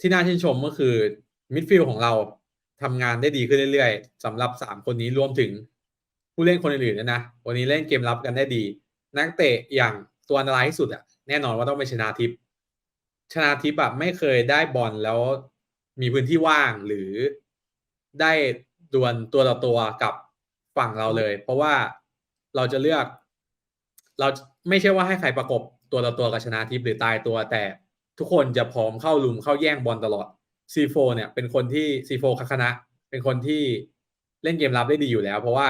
ที่น่าชื่นชมก็คือมิดฟิลด์ของเราทำงานได้ดีขึ้นเรื่อยๆสำหรับสามคนนี้รวมถึงผู้เล่นคนอื่นๆด้วยนะ วันนี้เล่นเกมรับกันได้ดี นักเตะอย่างตัวอันตรายที่สุดอะแน่นอนว่าต้องเป็นชนาทิพย์ชนาทิพย์อะไม่เคยได้บอลแล้วมีพื้นที่ว่างหรือได้ดวลตัวต่อตัวกับฝั่งเราเลย เพราะว่าเราจะเลือก เราไม่ใช่ว่าให้ใครประกบตัวต่อตัวกับชนาทิพย์หรือตายตัวแต่ ทุกคนจะพร้อมเข้าลุมเข้าแย่งบอลตลอด C4 เนี่ยเป็นคนที่ C4 คาคณะ เป็นคนที่เล่นเกมรับได้ดีอยู่แล้ว เพราะว่า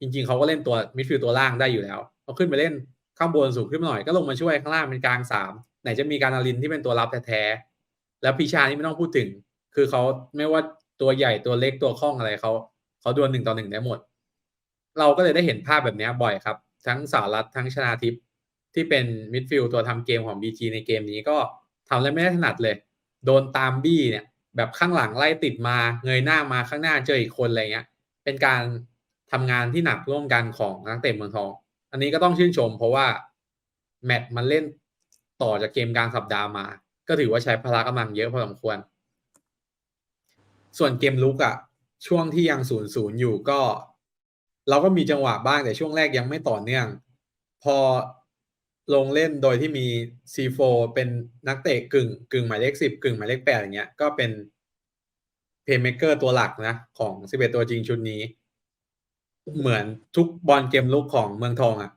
จริง ๆเขาก็เล่นตัวมิดฟิลด์ตัวล่างได้อยู่แล้วเขาขึ้นไปเล่นข้างบนสูงขึ้นมาหน่อยก็ลงมาช่วยข้างล่างเป็นกลางสามไหนจะมีการนารินที่เป็นตัวรับแท้ๆแล้วพิชานี่ไม่ต้องพูดถึง คือเขาไม่ว่าตัวใหญ่ตัวเล็กตัวคล่องอะไรเขาเขาดวลหนึ่งต่อหนึ่งได้หมด เราก็เลยได้เห็นภาพแบบนี้บ่อยครับ ทั้งสารัฐทั้งชนาทิพย์ที่เป็นมิดฟิลด์ตัวทำเกมของ BG ในเกมนี้ก็ ทำอะไรไม่ได้ถนัดเลย โดนตามบี้เนี่ย แบบข้างหลังไล่ติดมาเงยหน้ามาข้างหน้าเจออีกคนอะไรเงี้ย เป็นการทำงานที่หนักร่วมกันของนักเตะเมืองทอง อันนี้ก็ต้องชื่นชม เพราะว่าแมตช์มันเล่นต่อจากเกมกลางสัปดาห์มา ก็ถือว่าใช้พละกำลังเยอะพอสมควร ส่วนเกมลุกอะช่วงที่ยังศูนย์ศูนย์อยู่ก็ เราก็มีจังหวะบ้างแต่ช่วงแรกยังไม่ต่อเนื่อง พอ ลงเล่นโดยที่มี C4 เป็นนักเตะกึ่งกึ่งหมายเลขสิบกึ่งหมายเลขแปดอย่างเงี้ยก็เป็นเพย์เมเกอร์ตัวหลักนะของสิบเอ็ดตัวจริงชุดนี้ เหมือนทุกบอลเกมลุกของเมืองทองอะ่ะ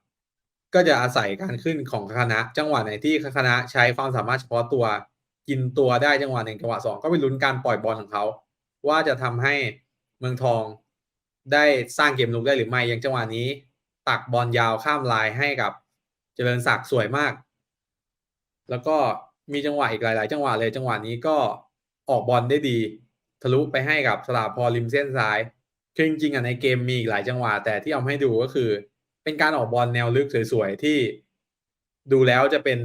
ก็จะอาศัยการขึ้นของคณะ จังหวะไหนที่คณะใช้ความสามารถเฉพาะตัวกินตัวได้จังหวะหนึ่งจังหวะสองก็ไปลุ้นการปล่อยบอลของเขา ว่าจะทำให้เมืองทองได้สร้างเกมลุกได้หรือไม่อย่างจังหวะนี้ ตักบอลยาวข้ามลายให้กับ เจริญศักดิ์สวยมาก แล้วก็มีจังหวะอีกหลาย ๆ จังหวะเลยจังหวะนี้ก็ออกบอลได้ดี ทะลุไปให้กับสลาพอริมเส้นซ้ายคือจริงๆอะในเกมมีอีกหลายจังหวะแต่ที่เอาให้ดูก็คือ เป็นการออกบอลแนวลึกสวย ๆ ที่ดูแล้วจะเป็น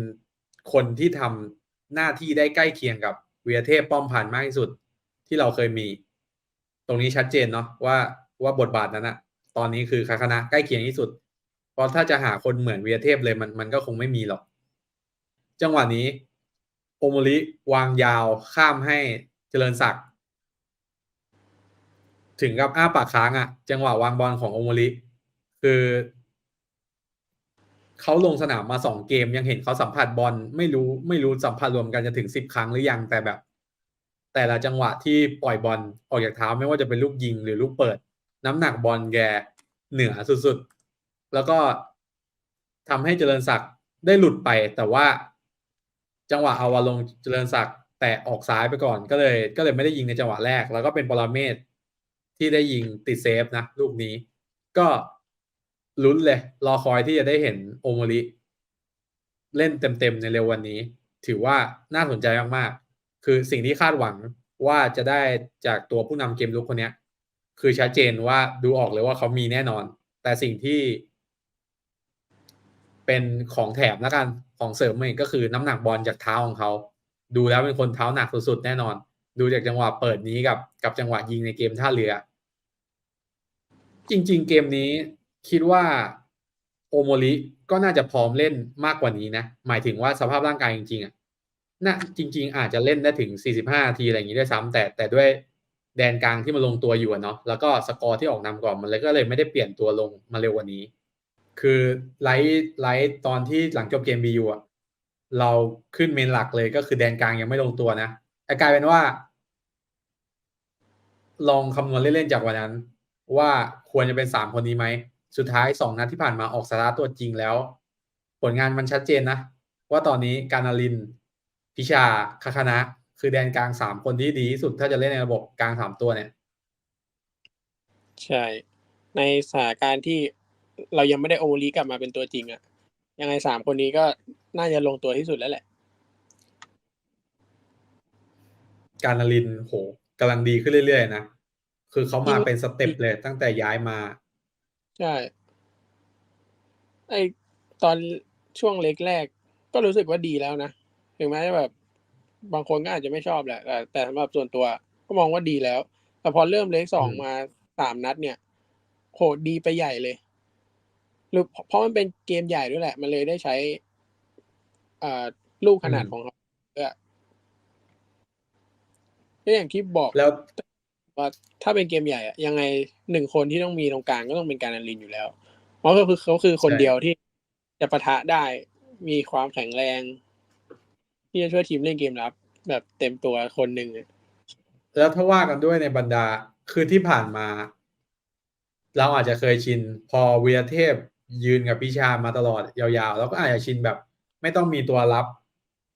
คนที่ทำหน้าที่ได้ใกล้เคียงกับเวียเทพป้อมพันมากที่สุดที่เราเคยมี ตรงนี้ชัดเจนเนาะว่าว่าบทบาทนั้นอะตอนนี้คือคาคณะใกล้เคียงที่สุด ราะถ้าจะหาคนเหมือนเวียเทพเลยมันมันก็คงไม่มีหรอก จังหวะนี้ โอโมริวางยาวข้ามให้เจริญศักดิ์ถึงกับอ้าปากค้างอะ่ะ จังหวะวางบอลของโอโมริคือเขาลงสนามมาสองเกมยังเห็นเขาสัมผัสบอลไม่รู้ไม่รู้สัมผัสรวมกันจะถึงสิบครั้งหรือยังแต่แบบ แต่ละจังหวะที่ปล่อยบอลออกจากเท้าไม่ว่าจะเป็นลูกยิงหรือลูกเปิด น้ำหนักบอลแกเหนือสุดๆ แล้วก็ทำให้เจริญศักดิ์ได้หลุดไป แต่ว่าจังหวะเอาวาลงเจริญศักดิ์แต่ออกซ้ายไปก่อน ก็เลย ก็เลยไม่ได้ยิงในจังหวะแรก แล้วก็เป็นปรเมศที่ได้ยิงติดเซฟนะลูกนี้ ก็ลุ้นเลย รอคอยที่จะได้เห็นโอมริเล่นเต็มๆในเร็ววันนี้ ถือว่าน่าสนใจมากๆ คือสิ่งที่คาดหวังว่าจะได้จากตัวผู้นำเกมลุกคนนี้คือชัดเจนว่าดูออกเลยว่าเขามีแน่นอน แต่สิ่งที่ เป็นของแถมแล้วกันของเสริมเองก็คือน้ำหนักบอลจากเท้าของเขา ดูแล้วเป็นคนเท้าหนักสุดๆแน่นอน ดูจากจังหวะเปิดนี้กับกับจังหวะยิงในเกมท่าเรือ จริง ๆ เกมนี้คิดว่าโอโมริก็น่าจะพร้อมเล่นมากกว่านี้นะ หมายถึงว่าสภาพร่างกายจริงๆอะน่าจริง ๆ อาจจะเล่นได้ถึง 45 ทีอะไรอย่างนี้ด้วยซ้ำแต่แต่ด้วยแดนกลางที่มาลงตัวอยู่เนาะแล้วก็สกอร์ที่ออกนำก่อนมันเลยก็เลยไม่ได้เปลี่ยนตัวลงมาเร็วกว่านี้ คือไลท์ไลท์ตอนที่หลังจบเกมบียูอะเราขึ้นเมนหลักเลยก็คือแดนกลางยังไม่ลงตัวนะแต่กลายเป็นว่า ลองคำนวณเล่นๆจากวันนั้น ว่าควรจะเป็นสามคนนี้ไหม สุดท้ายสองนัดที่ผ่านมาออกสตาร์ตัวจริงแล้ว ผลงานมันชัดเจนนะ ว่าตอนนี้การนาริน พิชาคาคณะ คือแดนกลางสามคนที่ดีที่สุดถ้าจะเล่นในระบบกลางสามตัวเนี่ย ใช่ ในสถานการณ์ที่ เรายังไม่ได้โอลีกลับมาเป็นตัวจริงอะยังไงสามคนนี้ก็น่าจะลงตัวที่สุดแล้วแหละ การนารินโหกำลังดีขึ้นเรื่อยๆนะ คือเขามาเป็นสเต็ปเลยตั้งแต่ย้ายมา ใช่ ไอตอนช่วงเล็กแรก ก็รู้สึกว่าดีแล้วนะ ถึงแม้จะแบบ บางคนก็อาจจะไม่ชอบแหละ แต่แต่สำหรับส่วนตัวก็มองว่าดีแล้ว แต่พอเริ่มเล็กสองอืมมาสามนัดเนี่ย โหดีไปใหญ่เลย หรือเพราะมันเป็นเกมใหญ่ด้วยแหละ มันเลยได้ใช้อ่าลูกขนาดของเขาด้วยก็อย่างที่บอกแล้วว่าถ้าเป็นเกมใหญ่อะยังไงหนึ่งคนที่ต้องมีตรงกลางก็ต้องเป็นการนารินอยู่แล้ว เพราะก็คือเขาคือคนใช่เดียวที่จะปะทะได้มีความแข็งแรง ที่จะช่วยทีมเล่นเกมรับ แบบเต็มตัวคนหนึ่งอะแล้วถ้าว่ากันด้วยในบรรดาคือที่ผ่านมา เราอาจจะเคยชิน พอวีรเทพ ยืนกับพิชามาตลอดยาวๆ แล้วก็อาจจะชินแบบ ไม่ต้องมีตัวรับ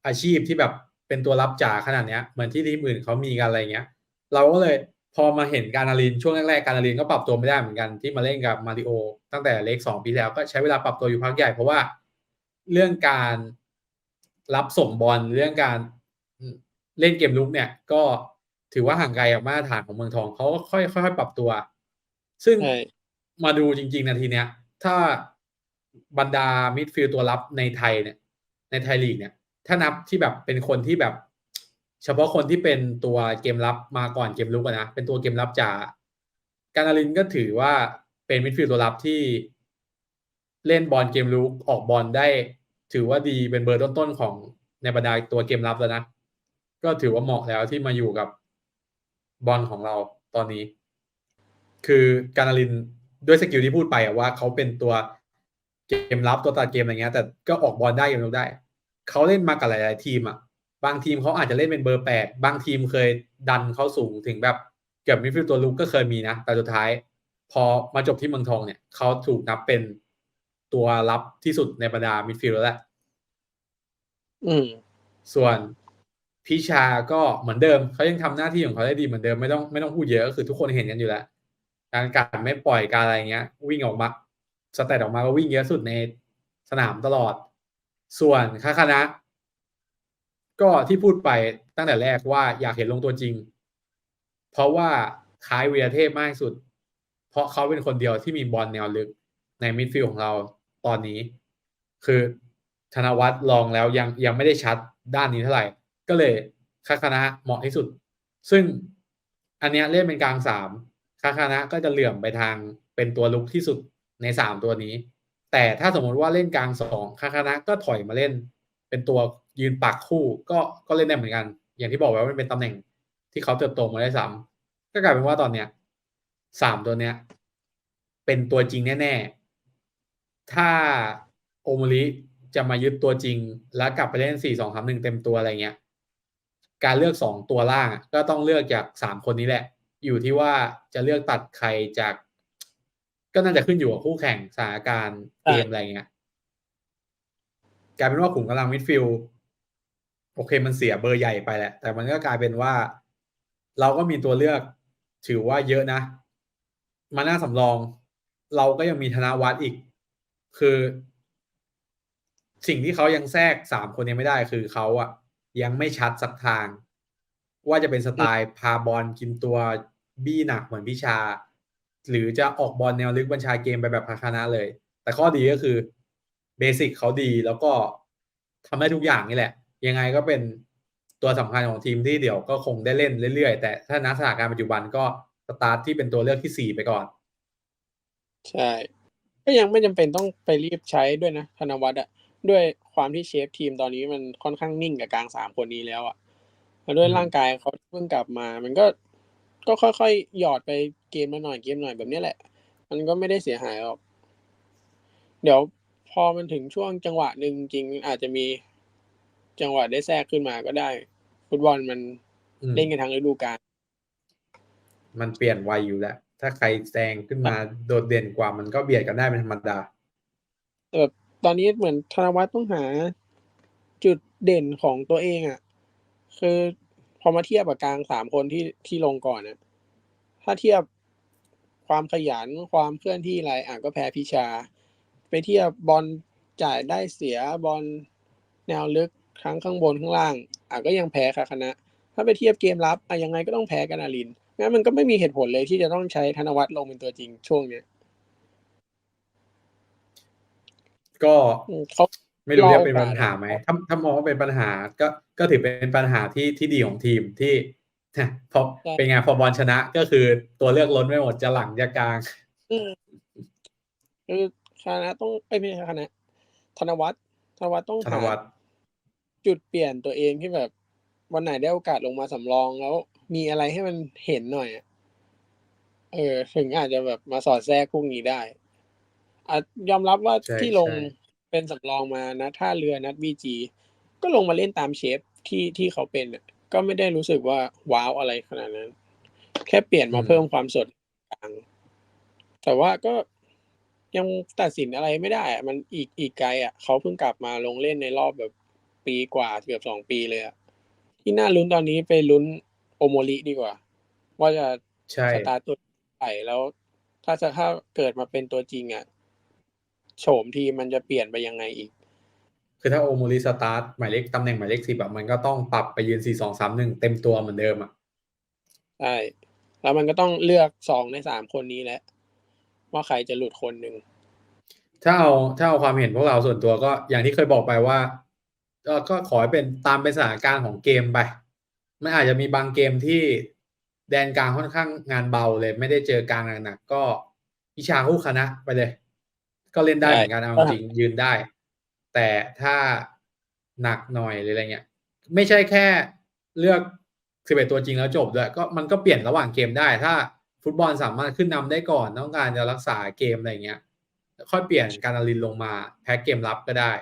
อาชีพที่แบบเป็นตัวรับจ๋าขนาดเนี้ยเหมือนที่ทีมอื่นเขามีกันอะไรเงี้ย เราก็เลยพอมาเห็นการนารินช่วงแรกๆการนารินก็ปรับตัวไม่ได้เหมือนกันที่มาเล่นกับมาริโอตั้งแต่เล็กสองปีแล้วก็ใช้เวลาปรับตัวอยู่พักใหญ่เพราะว่าเรื่องการรับส่งบอลเรื่องการเล่นเกมลุกเนี่ย ก็ถือว่าห่างไกลจากมาตรฐานของเมืองทองเขาก็ค่อยค่อยๆปรับตัว ซึ่งใช่มาดูจริง ๆ นาทีเนี้ย ถ้าบรรดามิดฟิลด์ตัวรับในไทยเนี่ย ในไทยลีกเนี่ย ถ้านับที่แบบเป็นคนที่แบบ เฉพาะคนที่เป็นตัวเกมรับมาก่อนเกมลุกนะเป็นตัวเกมรับจ๋าการารินก็ถือว่าเป็นมิดฟิลด์ตัวรับที่เล่นบอลเกมลุกออกบอลได้ ถือว่าดีเป็นเบอร์ต้นๆของในบรรดาตัวเกมรับแล้วนะก็ถือว่าเหมาะแล้วที่มาอยู่กับบอลของเราตอนนี้ คือการาริน ด้วยสกิลที่พูดไปอะว่าเขาเป็นตัวเกมรับตัวตัดเกมอะไรเงี้ย แต่ก็ออกบอลได้เกมลุกได้เขาเล่นมากับหลาย ๆ ทีมอะบางทีมเขาอาจจะเล่นเป็นเบอร์แปดบางทีมเคยดันเขาสูงถึงแบบเกือบมิดฟิลด์ตัวลุกก็เคยมีนะ แต่สุดท้าย พอมาจบที่เมืองทองเนี่ยเขาถูกนับเป็นตัวรับที่สุดในบรรดามิดฟิลด์แล้วแหละอืม ส่วนพิชาก็เหมือนเดิมเขายังทำหน้าที่ของเขาได้ดีเหมือนเดิมไม่ต้องไม่ต้องพูดเยอะก็คือทุกคนเห็นกันอยู่แล้ว การการไม่ปล่อยการอะไรเงี้ย วิ่งออกมาสแตทออกมาก็วิ่งเยอะสุดในสนามตลอด ส่วนคาคานะก็ที่พูดไปตั้งแต่แรกว่าอยากเห็นลงตัวจริง เพราะว่าคล้ายวีรเทพมากที่สุด เพราะเขาเป็นคนเดียวที่มีบอลแนวลึกในมิดฟิลด์ของเราตอนนี้ คือธนวัฒน์ลองแล้วยังยังไม่ได้ชัดด้านนี้เท่าไหร่ ก็เลยคาคานะเหมาะที่สุด ซึ่งอันเนี้ยเล่นเป็นกลางสาม คาคานะก็จะเหลื่อมไปทางเป็นตัวลุกที่สุดในสามตัวนี้ แต่ถ้าสมมติว่าเล่นกลางสองคาคานะก็ถอยมาเล่น เป็นตัวยืนปักคู่ก็ก็เล่นได้เหมือนกัน อย่างที่บอกไว้ว่ามันเป็นตำแหน่งที่เขาเติบโตมาได้ซ้ำก็กลายเป็นว่าตอนเนี้ยสามตัวเนี้ย เป็นตัวจริงแน่ๆ ถ้าโอมริจะมายึดตัวจริง แล้วกลับไปเล่นสี่สองสามหนึ่งเต็มตัวอะไรเงี้ย การเลือกสองตัวล่างก็ต้องเลือกจากสามคนนี้แหละ อยู่ที่ว่าจะเลือกตัดใครจาก ก็น่าจะขึ้นอยู่กับคู่แข่งสถานการณ์เกมอะไรเงี้ยกลายเป็นว่าขุมกำลังมิดฟิลโอเคมันเสียเบอร์ใหญ่ไปแหละ แต่มันก็กลายเป็นว่า เราก็มีตัวเลือก ถือว่าเยอะนะ มาหน้าสำรอง เราก็ยังมีธนวัฒน์อีก คือ สิ่งที่เขายังแทรกสามคนนี้ไม่ได้คือเขาอะยังไม่ชัดสักทาง ว่าจะเป็นสไตล์พาบอลกินตัว บี้หนักเหมือนพิชา หรือจะออกบอลแนวลึกบัญชาเกมไปแบบพาคณะเลย แต่ข้อดีก็คือเบสิกเขาดีแล้วก็ทำได้ทุกอย่างนี่แหละ ยังไงก็เป็นตัวสำคัญของทีมที่เดี๋ยวก็คงได้เล่นเรื่อยๆ แต่ถ้าณสถานการณ์ปัจจุบันก็สตาร์ทที่เป็นตัวเลือกที่สี่ไปก่อน ใช่ ก็ยังไม่จำเป็นต้องไปรีบใช้ด้วยนะธนวัฒน์อะด้วยความที่เชฟทีมตอนนี้มันค่อนข้างนิ่งกับกลางสามคนนี้แล้วอะแล้วด้วยร่างกายเขาเพิ่งกลับมา มันก็ ก็ค่อยๆ หยอดไปเกมละหน่อยเกมหน่อยแบบนี้แหละ มันก็ไม่ได้เสียหายหรอก เดี๋ยวพอมันถึงช่วงจังหวะหนึ่งจริงอาจจะมีจังหวะได้แทรกขึ้นมาก็ได้ ฟุตบอลมันอืมเล่นกันทั้งฤดูกาลมันเปลี่ยนไวอยู่แล้วถ้าใครแซงขึ้นมาโดดเด่นกว่ามันก็เบียดกันได้เป็นธรรมดาแต่แบบตอนนี้เหมือนธนวัฒน์ต้องหา จุดเด่นของตัวเองอะ่ะ คือ พอมาเทียบกับกลางสามคนที่ที่ลงก่อนน่ะถ้าเทียบความขยันความเคลื่อนที่อะไรอะก็แพ้พิชา ไปเทียบบอลจ่ายได้เสียบอลแนวลึกทั้งข้างบนข้างล่าง อะก็ยังแพ้ค่ะคณะ ถ้าไปเทียบเกมรับอะยังไงก็ต้องแพ้กันอารินงั้นมันก็ไม่มีเหตุผลเลยที่จะต้องใช้ธนวัฒน์ลงเป็นตัวจริงช่วงเนี้ยก็อืมเขา ไม่รู้รอเรียกเป็นโอกาสปัญหาไหมถ้าถ้ามองว่าเป็นปัญหาก็ก็ถือเป็นปัญหาที่ที่ดีของทีมที่พอเป็นไงพอบอลชนะก็คือตัวเลือกล้นไม่หมดจะหลังจะกลางอืมคือคณะต้องไอ้ยไม่ใช่คณะธนวัฒน์ธนวัฒน์ต้องธนหาวัฒน์จุดเปลี่ยนตัวเองที่แบบ วันไหนได้โอกาสลงมาสำรองแล้ว มีอะไรให้มันเห็นหน่อยอะเออ ถึงอาจจะแบบมาสอดแทรกพวกนี้ได้อะยอมรับว่าใช่ที่ลงใช่ เป็นสำรองมานะท่าเรือนัดวีจีก็ลงมาเล่นตามเชฟที่ที่เขาเป็นอะก็ไม่ได้รู้สึกว่าว้าวอะไรขนาดนั้น แค่เปลี่ยนมาเพิ่มความสดกลางแต่ว่าก็ยังตัดสินอะไรไม่ได้อะมันอีกอีกไกลอะเขาเพิ่งกลับมาลงเล่นในรอบแบบปีกว่าเกือบสองปีเลยอะที่น่าลุ้นตอนนี้ไปลุ้นโอโมริดีกว่า ว่าจะใช่สตาร์ทตัวใหญ่แล้ว ถ้าจะถ้าเกิดมาเป็นตัวจริงอะ โฉมทีมมันจะเปลี่ยนไปยังไงอีก คือถ้าโอโมริสตาร์ทหมายเลขตำแหน่งหมายเลขสิบแบบมันก็ต้องปรับไปยืนสี่สองสามหนึ่งเต็มตัวเหมือนเดิมอะใช่แล้วมันก็ต้องเลือกสองในสามคนนี้แหละว่าใครจะหลุดคนหนึ่งถ้าเอาถ้าเอาความเห็นพวกเราส่วนตัวก็อย่างที่เคยบอกไปว่าเอ่อก็ขอให้เป็นตามเป็นสถานการณ์ของเกมไปมันอาจจะมีบางเกมที่แดนกลางค่อนข้างงานเบาเลย ไม่ได้เจอกลางหนักๆก็วิชาคู่คณะไปเลย ก็เล่นได้เหมือนกันเอาจริงยืนได้ แต่ถ้าหนักหน่อยหรืออะไรเงี้ย ไม่ใช่แค่เลือกสิบเอ็ดตัวจริงแล้วจบด้วยก็มันก็เปลี่ยนระหว่างเกมได้ ถ้าฟุตบอลสามารถขึ้นนำได้ก่อน ต้องการจะรักษาเกมอะไรเงี้ยค่อยเปลี่ยนการนารินลงมาแพ็กเกมรับก็ได้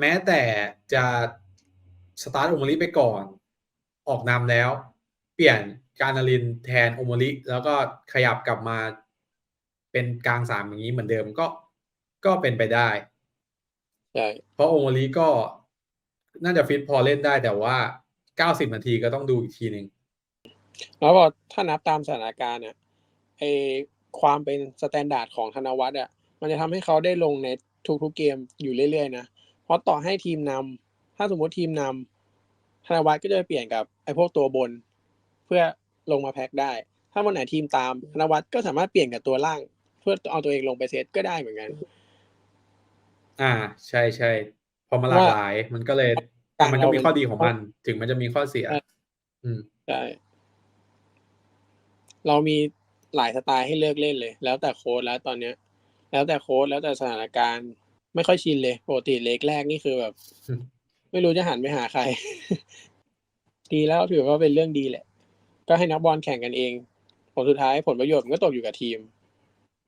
แม้แต่จะสตาร์ทโอมริไปก่อน ออกนำแล้ว เปลี่ยนการนารินแทนโอมริแล้วก็ขยับกลับมา เป็นกลางสามอย่างนี้เหมือนเดิมก็ก็เป็นไปได้ใช่เพราะโอมริก็น่าจะฟิตพอเล่นได้แต่ว่าเก้าสิบนาทีก็ต้องดูอีกทีหนึ่งแล้วพอถ้านับตามสถานการณ์เนี่ยไอความเป็นสแตนดาร์ดของธนวัฒน์อะมันจะทำให้เขาได้ลงในทุกๆเกมอยู่เรื่อยๆนะเพราะต่อให้ทีมนำถ้าสมมติทีมนำธนวัฒน์ก็จะไปเปลี่ยนกับไอพวกตัวบน เพื่อลงมาแพ็คได้ ถ้าวันไหนทีมตามธนวัฒน์ก็สามารถเปลี่ยนกับตัวล่าง เพื่อเอาตัวเองลงไปเซตก็ได้เหมือนกัน อ่า ใช่ใช่พอมาหลากหลาย มันก็เลยต่างมันก็มีเราข้อดีของมัน ถึงมันจะมีข้อเสียใช่อืมใช่เรามีหลายสไตล์ให้เลือกเล่นเลย แล้วแต่โค้ดแล้วตอนเนี้ย แล้วแต่โค้ดแล้วแต่สถานการณ์ ไม่ค่อยชินเลยปกติเล็กแรกนี่คือแบบอืมไม่รู้จะหันไปหาใคร ดีแล้วถือว่าเป็นเรื่องดีแหละ ก็ให้นักบอลแข่งกันเองผลสุดท้ายผลประโยชน์มันก็ตกอยู่กับทีม